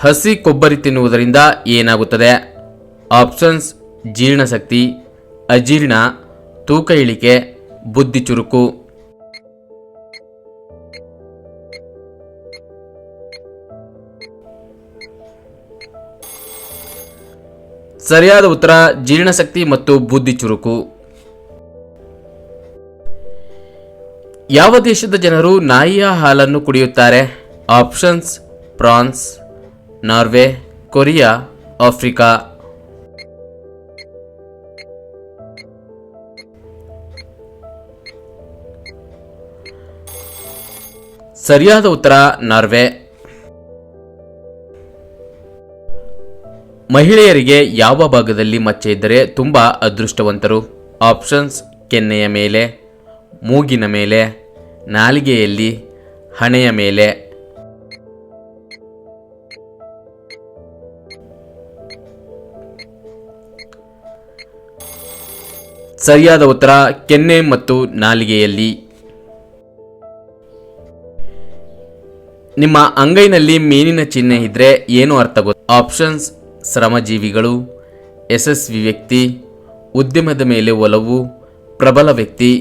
ಹಸಿ ಕೊಬ್ಬರಿ ತಿನ್ನುವುದರಿಂದ ಏನಾಗುತ್ತದೆ? ಆಪ್ಷನ್ಸ್ ಜೀರ್ಣಶಕ್ತಿ ಅಜೀರ್ಣ, ತೂಕ ಇಳಿಕೆ, ಬುದ್ಧಿ ಚುರುಕು. ಸರಿಯಾದ ಉತ್ತರ ಜೀರ್ಣಶಕ್ತಿ ಮತ್ತು ಬುದ್ಧಿ ಚುರುಕು. ಯಾವ ದೇಶದ ಜನರು ನಾಯಿಯ ಹಾಲನ್ನು ಕುಡಿಯುತ್ತಾರೆ? Options, France. Norway, Korea, Africa. ಸರಿಯಾದ ಉತ್ತರ ನಾರ್ವೆ. ಮಹಿಳೆಯರಿಗೆ ಯಾವ ಭಾಗದಲ್ಲಿ ಮಚ್ಚೆ ಇದ್ದರೆ ತುಂಬ ಅದೃಷ್ಟವಂತರು. ಆಪ್ಷನ್ಸ್, ಕೆನ್ನೆಯ ಮೇಲೆ, ಮೂಗಿನ ಮೇಲೆ, ನಾಲಿಗೆಯಲ್ಲಿ, ಹಣೆಯ ಮೇಲೆ. ಸರಿಯಾದ ಉತ್ತರ ಕೆನ್ನೆ ಮತ್ತು ನಾಲಿಗೆಯಲ್ಲಿ. ನಿಮ್ಮ ಅಂಗೈನಲ್ಲಿ ಮೀನಿನ ಚಿಹ್ನೆ ಇದ್ರೆ ಏನು ಅರ್ಥ ಗೊತ್ತು ಆಪ್ಷನ್ಸ್, ಶ್ರಮಜೀವಿಗಳು, ಯಶಸ್ವಿ ವ್ಯಕ್ತಿ, ಉದ್ಯಮದ ಮೇಲೆ ಒಲವು, ಪ್ರಬಲ ವ್ಯಕ್ತಿ.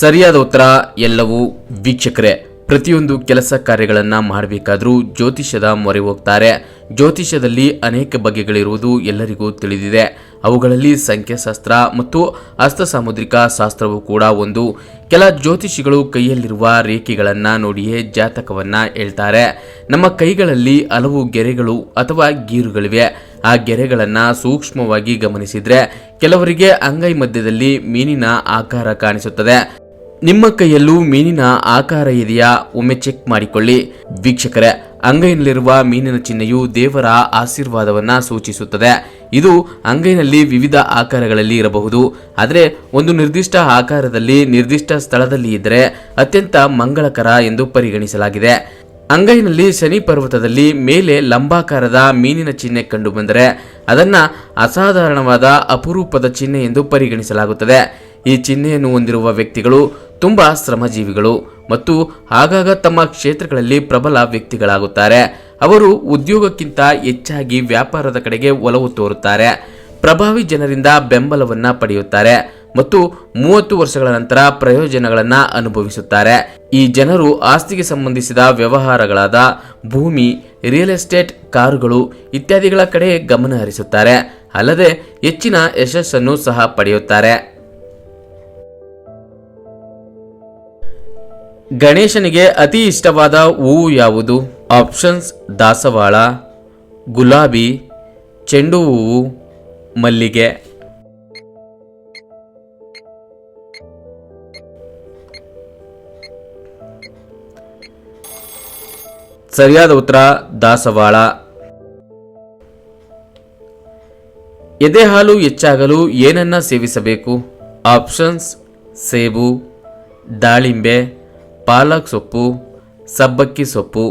ಸರಿಯಾದ ಉತ್ತರ ಎಲ್ಲವೂ ವೀಕ್ಷಕರೇ. ಪ್ರತಿಯೊಂದು ಕೆಲಸ ಕಾರ್ಯಗಳನ್ನು ಮಾಡಬೇಕಾದರೂ ಜ್ಯೋತಿಷ್ಯದ ಮೊರೆ ಹೋಗ್ತಾರೆ. ಜ್ಯೋತಿಷ್ಯದಲ್ಲಿ ಅನೇಕ ಬಗೆಗಳಿರುವುದು ಎಲ್ಲರಿಗೂ ತಿಳಿದಿದೆ. ಅವುಗಳಲ್ಲಿ ಸಂಖ್ಯಾಶಾಸ್ತ್ರ ಮತ್ತು ಹಸ್ತ ಸಾಮುದ್ರಿಕ ಶಾಸ್ತ್ರವು ಕೂಡ ಒಂದು. ಕೆಲ ಜ್ಯೋತಿಷಿಗಳು ಕೈಯಲ್ಲಿರುವ ರೇಖೆಗಳನ್ನು ನೋಡಿಯೇ ಜಾತಕವನ್ನು ಹೇಳ್ತಾರೆ. ನಮ್ಮ ಕೈಗಳಲ್ಲಿ ಹಲವು ಗೆರೆಗಳು ಅಥವಾ ಗೀರುಗಳಿವೆ. ಆ ಗೆರೆಗಳನ್ನು ಸೂಕ್ಷ್ಮವಾಗಿ ಗಮನಿಸಿದರೆ ಕೆಲವರಿಗೆ ಅಂಗೈ ಮಧ್ಯದಲ್ಲಿ ಮೀನಿನ ಆಕಾರ ಕಾಣಿಸುತ್ತದೆ. ನಿಮ್ಮ ಕೈಯಲ್ಲೂ ಮೀನಿನ ಆಕಾರ ಇದೆಯಾ? ಒಮ್ಮೆ ಚೆಕ್ ಮಾಡಿಕೊಳ್ಳಿ. ವೀಕ್ಷಕರೇ, ಅಂಗೈನಲ್ಲಿರುವ ಮೀನಿನ ಚಿಹ್ನೆಯು ದೇವರ ಆಶೀರ್ವಾದವನ್ನ ಸೂಚಿಸುತ್ತದೆ. ಇದು ಅಂಗೈನಲ್ಲಿ ವಿವಿಧ ಆಕಾರಗಳಲ್ಲಿ ಇರಬಹುದು. ಆದರೆ, ಒಂದು ನಿರ್ದಿಷ್ಟ ಆಕಾರದಲ್ಲಿ, ನಿರ್ದಿಷ್ಟ ಸ್ಥಳದಲ್ಲಿ ಇದ್ದರೆ ಅತ್ಯಂತ ಮಂಗಳಕರ ಎಂದು ಪರಿಗಣಿಸಲಾಗಿದೆ. ಅಂಗೈನಲ್ಲಿ ಶನಿ ಪರ್ವತದಲ್ಲಿ ಮೇಲೆ ಲಂಬಾಕಾರದ ಮೀನಿನ ಚಿಹ್ನೆ ಕಂಡುಬಂದರೆ ಅದನ್ನ ಅಸಾಧಾರಣವಾದ ಅಪರೂಪದ ಚಿಹ್ನೆ ಎಂದು ಪರಿಗಣಿಸಲಾಗುತ್ತದೆ. ಈ ಚಿಹ್ನೆಯನ್ನು ಹೊಂದಿರುವ ವ್ಯಕ್ತಿಗಳು ತುಂಬಾ ಶ್ರಮಜೀವಿಗಳು ಮತ್ತು ಆಗಾಗ ತಮ್ಮ ಕ್ಷೇತ್ರಗಳಲ್ಲಿ ಪ್ರಬಲ ವ್ಯಕ್ತಿಗಳಾಗುತ್ತಾರೆ. ಅವರು ಉದ್ಯೋಗಕ್ಕಿಂತ ಹೆಚ್ಚಾಗಿ ವ್ಯಾಪಾರದ ಕಡೆಗೆ ಒಲವು ತೋರುತ್ತಾರೆ. ಪ್ರಭಾವಿ ಜನರಿಂದ ಬೆಂಬಲವನ್ನ ಪಡೆಯುತ್ತಾರೆ ಮತ್ತು ಮೂವತ್ತು ವರ್ಷಗಳ ನಂತರ ಪ್ರಯೋಜನಗಳನ್ನು ಅನುಭವಿಸುತ್ತಾರೆ. ಈ ಜನರು ಆಸ್ತಿಗೆ ಸಂಬಂಧಿಸಿದ ವ್ಯವಹಾರಗಳಾದ ಭೂಮಿ, ರಿಯಲ್ ಎಸ್ಟೇಟ್, ಕಾರುಗಳು ಇತ್ಯಾದಿಗಳ ಕಡೆ ಗಮನ ಹರಿಸುತ್ತಾರೆ. ಅಲ್ಲದೆ ಹೆಚ್ಚಿನ ಯಶಸ್ಸನ್ನು ಸಹ ಪಡೆಯುತ್ತಾರೆ. ಗಣೇಶನಿಗೆ ಅತಿ ಇಷ್ಟವಾದ ಹೂವು ಯಾವುದು? ಆಪ್ಷನ್ಸ್, ದಾಸವಾಳ, ಗುಲಾಬಿ, ಚೆಂಡು ಹೂವು, ಮಲ್ಲಿಗೆ. ಸರಿಯಾದ ಉತ್ತರ, ದಾಸವಾಳ. ಎದೆ ಹಾಲು ಹೆಚ್ಚಾಗಲು ಏನನ್ನ ಸೇವಿಸಬೇಕು? ಆಪ್ಷನ್ಸ್, ಸೇಬು, ದಾಳಿಂಬೆ. ಪಾಲಕ್ ಸೊಪ್ಪು, ಸಬ್ಬಕ್ಕಿ ಸೊಪ್ಪು.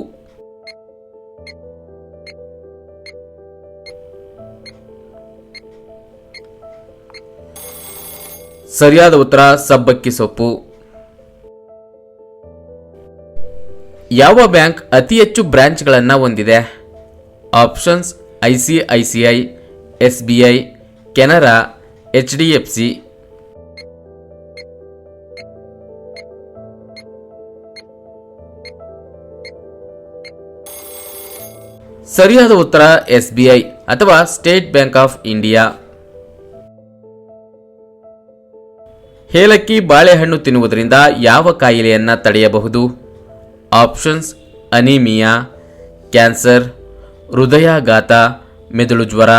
ಸರಿಯಾದ ಉತ್ತರ ಸಬ್ಬಕ್ಕಿ ಸೊಪ್ಪು. ಯಾವ ಬ್ಯಾಂಕ್ ಅತಿ ಹೆಚ್ಚು ಬ್ರಾಂಚ್ಗಳನ್ನು ಹೊಂದಿದೆ? Options, I C I C I, S B I, Canara, H D F C ಸರಿಯಾದ ಉತ್ತರ ಎಸ್ ಬಿ ಐ ಅಥವಾ ಸ್ಟೇಟ್ ಬ್ಯಾಂಕ್ ಆಫ್ ಇಂಡಿಯಾ. ಏಲಕ್ಕಿ ಬಾಳೆಹಣ್ಣು ತಿನ್ನುವುದರಿಂದ ಯಾವ ಕಾಯಿಲೆಯನ್ನು ತಡೆಯಬಹುದು? ಆಪ್ಷನ್ಸ್, ಅನಿಮಿಯಾ, ಕ್ಯಾನ್ಸರ್, ಹೃದಯಾಘಾತ, ಮೆದುಳು ಜ್ವರ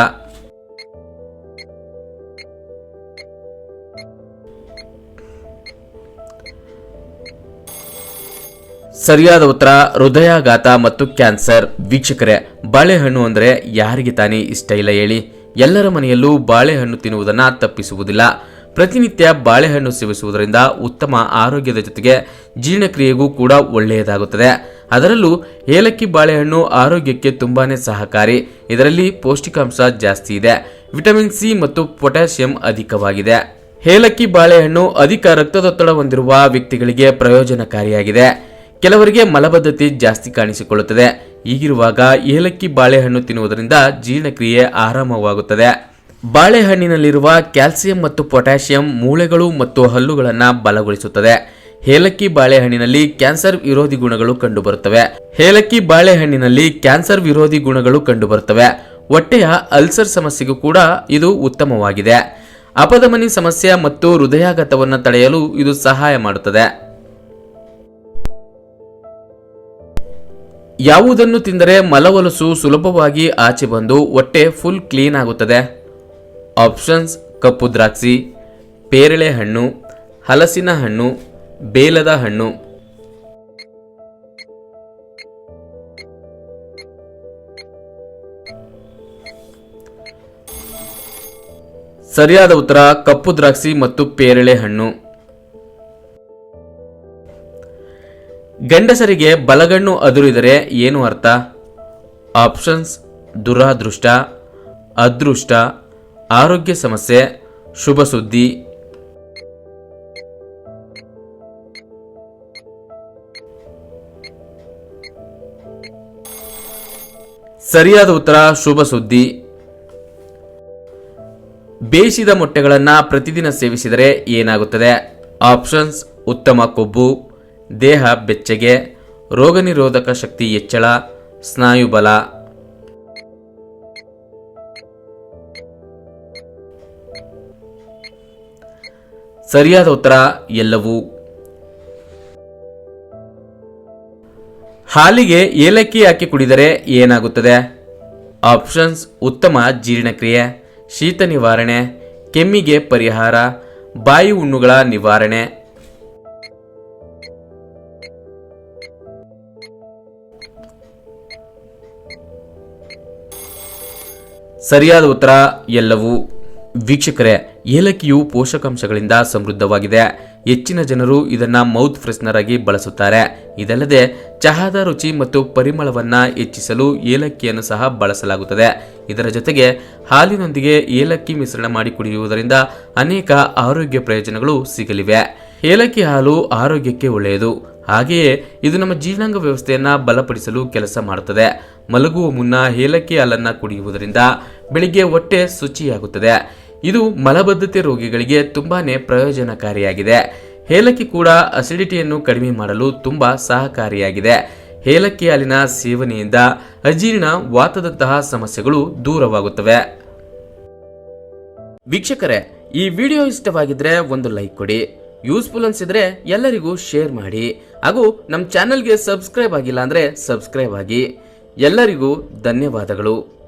ಸರಿಯಾದ ಉತ್ತರ, ಹೃದಯಾಘಾತ ಮತ್ತು ಕ್ಯಾನ್ಸರ್. ವೀಕ್ಷಕರೇ, ಬಾಳೆಹಣ್ಣು ಅಂದರೆ ಯಾರಿಗೆ ತಾನೇ ಇಷ್ಟ ಇಲ್ಲ ಹೇಳಿ. ಎಲ್ಲರ ಮನೆಯಲ್ಲೂ ಬಾಳೆಹಣ್ಣು ತಿನ್ನುವುದನ್ನು ತಪ್ಪಿಸುವುದಿಲ್ಲ. ಪ್ರತಿನಿತ್ಯ ಬಾಳೆಹಣ್ಣು ಸೇವಿಸುವುದರಿಂದ ಉತ್ತಮ ಆರೋಗ್ಯದ ಜೊತೆಗೆ ಜೀರ್ಣಕ್ರಿಯೆಗೂ ಕೂಡ ಒಳ್ಳೆಯದಾಗುತ್ತದೆ. ಅದರಲ್ಲೂ ಏಲಕ್ಕಿ ಬಾಳೆಹಣ್ಣು ಆರೋಗ್ಯಕ್ಕೆ ತುಂಬಾನೇ ಸಹಕಾರಿ. ಇದರಲ್ಲಿ ಪೌಷ್ಟಿಕಾಂಶ ಜಾಸ್ತಿ ಇದೆ. ವಿಟಮಿನ್ ಸಿ ಮತ್ತು ಪೊಟ್ಯಾಸಿಯಂ ಅಧಿಕವಾಗಿದೆ. ಏಲಕ್ಕಿ ಬಾಳೆಹಣ್ಣು ಅಧಿಕ ರಕ್ತದೊತ್ತಡ ಹೊಂದಿರುವ ವ್ಯಕ್ತಿಗಳಿಗೆ ಪ್ರಯೋಜನಕಾರಿಯಾಗಿದೆ. ಕೆಲವರಿಗೆ ಮಲಬದ್ಧತೆ ಜಾಸ್ತಿ ಕಾಣಿಸಿಕೊಳ್ಳುತ್ತದೆ. ಹೀಗಿರುವಾಗ ಏಲಕ್ಕಿ ಬಾಳೆಹಣ್ಣು ತಿನ್ನುವುದರಿಂದ ಜೀರ್ಣಕ್ರಿಯೆ ಆರಾಮವಾಗುತ್ತದೆ ಬಾಳೆಹಣ್ಣಿನಲ್ಲಿರುವ ಕ್ಯಾಲ್ಸಿಯಂ ಮತ್ತು ಪೊಟ್ಯಾಷಿಯಂ ಮೂಳೆಗಳು ಮತ್ತು ಹಲ್ಲುಗಳನ್ನು ಬಲಗೊಳಿಸುತ್ತದೆ. ಏಲಕ್ಕಿ ಬಾಳೆಹಣ್ಣಿನಲ್ಲಿ ಕ್ಯಾನ್ಸರ್ ವಿರೋಧಿ ಗುಣಗಳು ಕಂಡುಬರುತ್ತವೆ. ಏಲಕ್ಕಿ ಬಾಳೆಹಣ್ಣಿನಲ್ಲಿ ಕ್ಯಾನ್ಸರ್ ವಿರೋಧಿ ಗುಣಗಳು ಕಂಡುಬರುತ್ತವೆ. ಹೊಟ್ಟೆಯ ಅಲ್ಸರ್ ಸಮಸ್ಯೆಗೂ ಕೂಡ ಇದು ಉತ್ತಮವಾಗಿದೆ. ಅಪಧಮನಿ ಸಮಸ್ಯೆ ಮತ್ತು ಹೃದಯಾಘಾತವನ್ನು ತಡೆಯಲು ಇದು ಸಹಾಯ ಮಾಡುತ್ತದೆ. ಯಾವುದನ್ನು ತಿಂದರೆ ಮಲವಲಸು ಸುಲಭವಾಗಿ ಆಚೆ ಬಂದು ಹೊಟ್ಟೆ ಫುಲ್ ಕ್ಲೀನ್ ಆಗುತ್ತದೆ. ಆಪ್ಷನ್ಸ್, ಕಪ್ಪು ದ್ರಾಕ್ಷಿ, ಪೇರಳೆ ಹಣ್ಣು, ಹಲಸಿನ ಹಣ್ಣು, ಬೇಲದ ಹಣ್ಣು. ಸರಿಯಾದ ಉತ್ತರ ಕಪ್ಪು ದ್ರಾಕ್ಷಿ ಮತ್ತು ಪೇರಳೆ ಹಣ್ಣು. ಗಂಡಸರಿಗೆ ಬಲಗಣ್ಣು ಅದುರಿದರೆ ಏನು ಅರ್ಥ? ಆಪ್ಷನ್ಸ್, ದುರಾದೃಷ್ಟ, ಅದೃಷ್ಟ, ಆರೋಗ್ಯ ಸಮಸ್ಯೆ, ಶುಭ ಸುದ್ದಿ. ಸರಿಯಾದ ಉತ್ತರ, ಶುಭ ಸುದ್ದಿ. ಬೇಯಿಸಿದ ಮೊಟ್ಟೆಗಳನ್ನು ಪ್ರತಿದಿನ ಸೇವಿಸಿದರೆ ಏನಾಗುತ್ತದೆ? ಆಪ್ಷನ್ಸ್, ಉತ್ತಮ ಕೊಬ್ಬು. ದೇಹ, ಬೆಚ್ಚಗೆ, ರೋಗನಿರೋಧಕ ಶಕ್ತಿ ಹೆಚ್ಚಳ, ಸ್ನಾಯುಬಲ. ಸರಿಯಾದ ಉತ್ತರ, ಎಲ್ಲವೂ. ಹಾಲಿಗೆ ಏಲಕ್ಕಿ ಹಾಕಿ ಕುಡಿದರೆ ಏನಾಗುತ್ತದೆ? ಆಪ್ಷನ್ಸ್, ಉತ್ತಮ ಜೀರ್ಣಕ್ರಿಯೆ, ಶೀತ ನಿವಾರಣೆ, ಕೆಮ್ಮಿಗೆ ಪರಿಹಾರ, ಬಾಯಿ ಹುಣ್ಣುಗಳ ನಿವಾರಣೆ. ಸರಿಯಾದ ಉತ್ತರ ಎಲ್ಲವೂ. ವೀಕ್ಷಕರೇ, ಏಲಕ್ಕಿಯು ಪೋಷಕಾಂಶಗಳಿಂದ ಸಮೃದ್ಧವಾಗಿದೆ. ಹೆಚ್ಚಿನ ಜನರು ಇದನ್ನ ಮೌತ್ ಫ್ರೆಶ್ನರ್ ಆಗಿ ಬಳಸುತ್ತಾರೆ. ಇದಲ್ಲದೆ, ಚಹಾದ ರುಚಿ ಮತ್ತು ಪರಿಮಳವನ್ನ ಹೆಚ್ಚಿಸಲು ಏಲಕ್ಕಿಯನ್ನು ಸಹ ಬಳಸಲಾಗುತ್ತದೆ. ಇದರ ಜೊತೆಗೆ, ಹಾಲಿನೊಂದಿಗೆ ಏಲಕ್ಕಿ ಮಿಶ್ರಣ ಮಾಡಿ ಕುಡಿಯುವುದರಿಂದ ಅನೇಕ ಆರೋಗ್ಯ ಪ್ರಯೋಜನಗಳು ಸಿಗಲಿವೆ. ಏಲಕ್ಕಿ ಹಾಲು ಆರೋಗ್ಯಕ್ಕೆ ಒಳ್ಳೆಯದು. ಹಾಗೆಯೇ, ಇದು ನಮ್ಮ ಜೀರ್ಣಾಂಗ ವ್ಯವಸ್ಥೆಯನ್ನ ಬಲಪಡಿಸಲು ಕೆಲಸ ಮಾಡುತ್ತದೆ. ಮಲಗುವ ಮುನ್ನ ಏಲಕ್ಕಿ ಹಾಲನ್ನು ಕುಡಿಯುವುದರಿಂದ ಬೆಳಿಗ್ಗೆ ಹೊಟ್ಟೆ ಶುಚಿಯಾಗುತ್ತದೆ. ಇದು ಮಲಬದ್ಧತೆ ರೋಗಿಗಳಿಗೆ ತುಂಬಾನೇ ಪ್ರಯೋಜನಕಾರಿಯಾಗಿದೆ. ಏಲಕ್ಕಿ ಕೂಡ ಅಸಿಡಿಟಿಯನ್ನು ಕಡಿಮೆ ಮಾಡಲು ತುಂಬಾ ಸಹಕಾರಿಯಾಗಿದೆ. ಏಲಕ್ಕಿ ಹಾಲಿನ ಸೇವನೆಯಿಂದ ಅಜೀರ್ಣ ವಾತದಂತಹ ಸಮಸ್ಯೆಗಳು ದೂರವಾಗುತ್ತವೆ. ವೀಕ್ಷಕರೇ, ಈ ವಿಡಿಯೋ ಇಷ್ಟವಾಗಿದ್ರೆ ಒಂದು ಲೈಕ್ ಕೊಡಿ. ಯೂಸ್ಫುಲ್ ಅನ್ಸಿದ್ರೆ ಎಲ್ಲರಿಗೂ ಶೇರ್ ಮಾಡಿ. ಹಾಗೂ ನಮ್ಮ ಚಾನಲ್ಗೆ ಸಬ್ಸ್ಕ್ರೈಬ್ ಆಗಿಲ್ಲ ಅಂದ್ರೆ ಸಬ್ಸ್ಕ್ರೈಬ್ ಆಗಿ. ಎಲ್ಲರಿಗೂ ಧನ್ಯವಾದಗಳು.